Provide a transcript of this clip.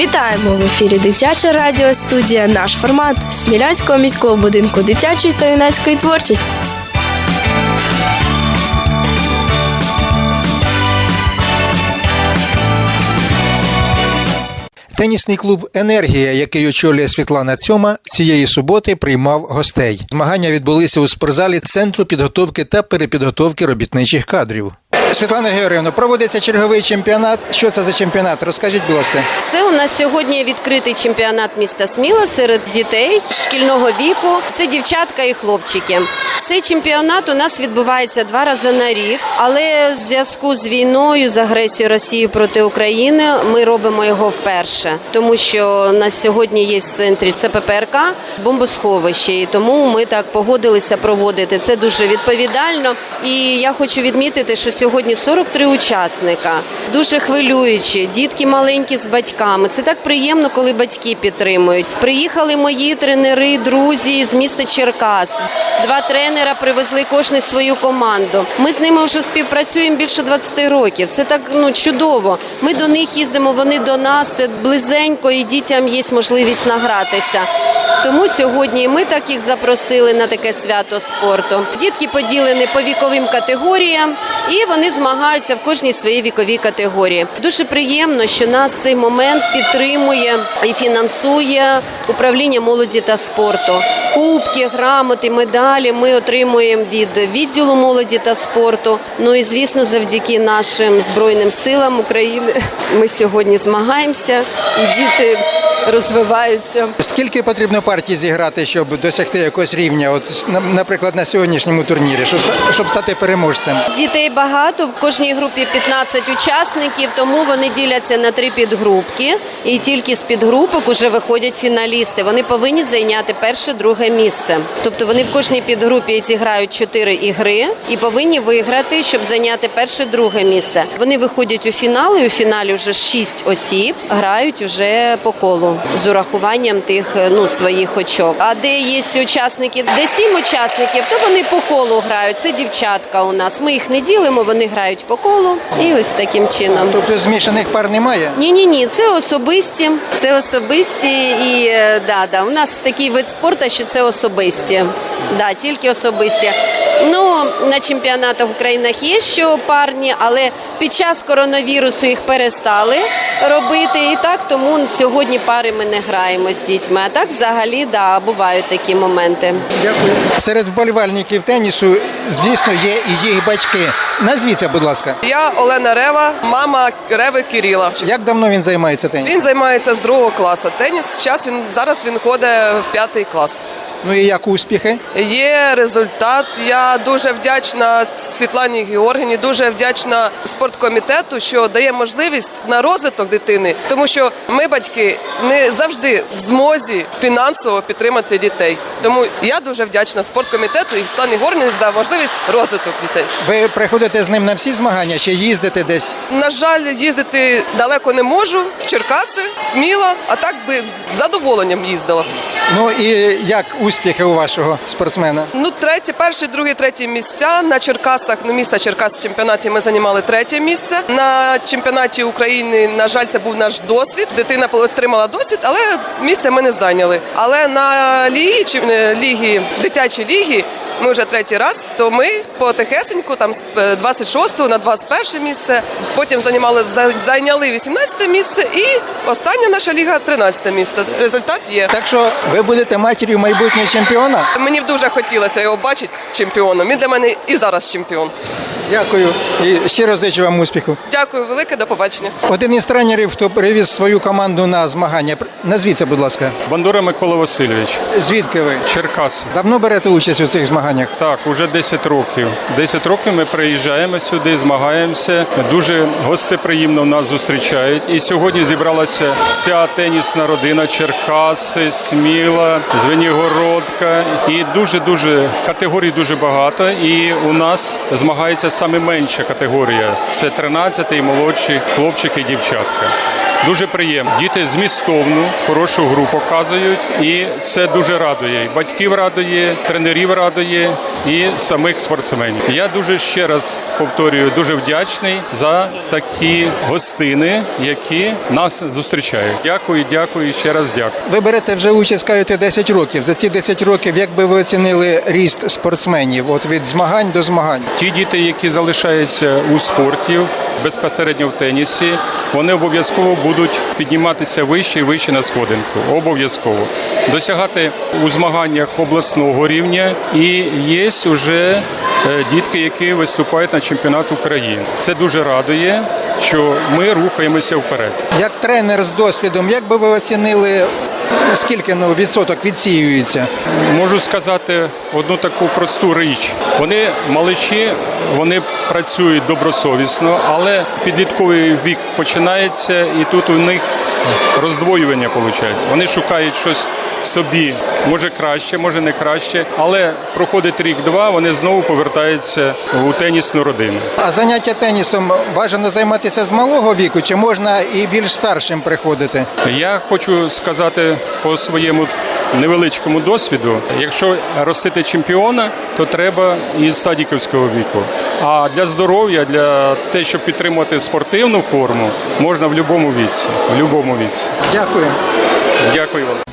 Вітаємо в ефірі Дитяча радіостудія. Наш формат Смілянського міського будинку дитячої та юнацької творчості. Тенісний клуб Енергія, який очолює Світлана Цьома, цієї суботи приймав гостей. Змагання відбулися у спортзалі Центру підготовки та перепідготовки робітничих кадрів. Світлана Георгіївна, проводиться черговий чемпіонат. Що це за чемпіонат? Розкажіть, будь ласка. Це у нас сьогодні відкритий чемпіонат міста Сміла серед дітей шкільного віку. Це дівчатка і хлопчики. Цей чемпіонат у нас відбувається два рази на рік, але в зв'язку з війною, з агресією Росії проти України, ми робимо його вперше, тому що на сьогодні є в центрі це ППРК, бомбосховище, і тому ми так погодилися проводити. Це дуже відповідально. І я хочу відмітити, що сьогодні 43 учасника, дуже хвилюючі, дітки маленькі з батьками. Це так приємно, коли батьки підтримують. Приїхали мої тренери, друзі з міста Черкас. Два тренера привезли кожен свою команду. Ми з ними вже співпрацюємо більше 20 років. Це так ну чудово. Ми до них їздимо, вони до нас. Це близенько, і дітям є можливість награтися. Тому сьогодні ми так їх запросили на таке свято спорту. Дітки поділені по віковим категоріям, і вони змагаються в кожній своїй віковій категорії. Дуже приємно, що нас цей момент підтримує і фінансує управління молоді та спорту. Кубки, грамоти, медалі ми отримуємо від відділу молоді та спорту. Ну і звісно, завдяки нашим збройним силам України ми сьогодні змагаємося, і діти розвиваються. Скільки потрібно партій зіграти, щоб досягти якогось рівня? От, наприклад, на сьогоднішньому турнірі, щоб, щоб стати переможцем? Дітей багато, в кожній групі 15 учасників, тому вони діляться на три підгрупки. І тільки з підгрупок уже виходять фіналісти. Вони повинні зайняти перше, друге місце. Тобто вони в кожній підгрупі зіграють 4 ігри і повинні виграти, щоб зайняти перше, друге місце. Вони виходять у фінал, і у фіналі вже 6 осіб грають уже по колу з урахуванням тих ну своїх очок. А де є учасники, де сім учасників, то вони по колу грають. Це дівчатка у нас. Ми їх не ділимо, вони грають по колу. І ось таким чином. Тобто змішаних пар немає? Ні, ні, ні, це особисті. Це особисті і е, да, да. У нас такий вид спорту, що це особисті. Да, тільки особисті. Ну на чемпіонатах в Українах є що парні, але під час коронавірусу їх перестали робити. І так тому сьогодні пари ми не граємо з дітьми. А так взагалі да, бувають такі моменти. Дякую. Серед вболівальників тенісу, звісно, є і їх батьки. Назвіться, будь ласка, Я Олена Рева, мама Реви Кирила. як давно він займається тенісом? Він займається з другого класу. Теніс зараз він зараз він ходить в п'ятий клас. Ну і як успіхи? Є результат. Я дуже вдячна Світлані Георгіні, дуже вдячна спорткомітету, що дає можливість на розвиток дитини, тому що ми, батьки, не завжди в змозі фінансово підтримати дітей. Тому я дуже вдячна спорткомітету і Світлані Георгіні за можливість розвиток дітей. Ви приходите з ним на всі змагання чи їздите десь? На жаль, їздити далеко не можу. Черкаси, сміла, а так би з задоволенням їздила. Ну і як успіхи у вашого спортсмена? Ну, третє, перше, друге, третє місця на Черкасах. Ну, міста Черкас в чемпіонаті ми займали третє місце. На чемпіонаті України, на жаль, це був наш досвід. Дитина отримала досвід, але місце ми не зайняли. Але на лігі чи е, лігі, дитячій лігі. Ми вже третій раз, то ми потихесеньку, там з е, 26 на 21 місце. Потім займали за- зайняли 18 місце, і остання наша ліга 13 місце. Результат є. Так що ви будете матір'ю майбутнього чемпіона? Мені б дуже хотілося його бачити чемпіоном. Він для мене і зараз чемпіон. Дякую і щиро зичу вам успіху. Дякую велике, до побачення. Один із тренерів, хто привіз свою команду на змагання. Назвіться, будь ласка, Бандура Микола Васильович, звідки ви? Черкас. Давно берете участь у цих змаганнях? Так, уже 10 років. 10 років ми приїжджаємо сюди, змагаємося. Дуже гостеприємно нас зустрічають. І сьогодні зібралася вся тенісна родина Черкаси, Сміла, Звенігородка. І дуже дуже категорій дуже багато. І у нас змагається саме менша категорія. Це 13 і молодші хлопчики і дівчатка. Дуже приємно. Діти змістовну, хорошу гру показують, і це дуже радує. І батьків радує, тренерів радує і самих спортсменів. Я дуже ще раз повторюю, дуже вдячний за такі гостини, які нас зустрічають. Дякую, дякую ще раз дякую. Ви берете вже участь, кажете, 10 років. За ці 10 років, як би ви оцінили ріст спортсменів, от від змагань до змагань? Ті діти, які залишаються у спорті, безпосередньо в тенісі, вони обов'язково будуть підніматися вище і вище на сходинку. Обов'язково досягати у змаганнях обласного рівня. І є вже е, дітки, які виступають на чемпіонат України. Це дуже радує, що ми рухаємося вперед. Як тренер з досвідом, як би ви оцінили, скільки ну, відсоток відсіюється? Можу сказати одну таку просту річ. Вони малиші, вони працюють добросовісно, але підлітковий вік починається, і тут у них роздвоювання виходить. Вони шукають щось собі, може краще, може не краще, але проходить рік-два, вони знову повертаються у тенісну родину. А заняття тенісом бажано займатися з малого віку, чи можна і більш старшим приходити? Я хочу сказати по своєму невеличкому досвіду: якщо ростити чемпіона, то треба із садіківського віку. А для здоров'я, для те, щоб підтримувати спортивну форму, можна в будь-якому віці. В будь-якому віці. Дякую. Дякую вам.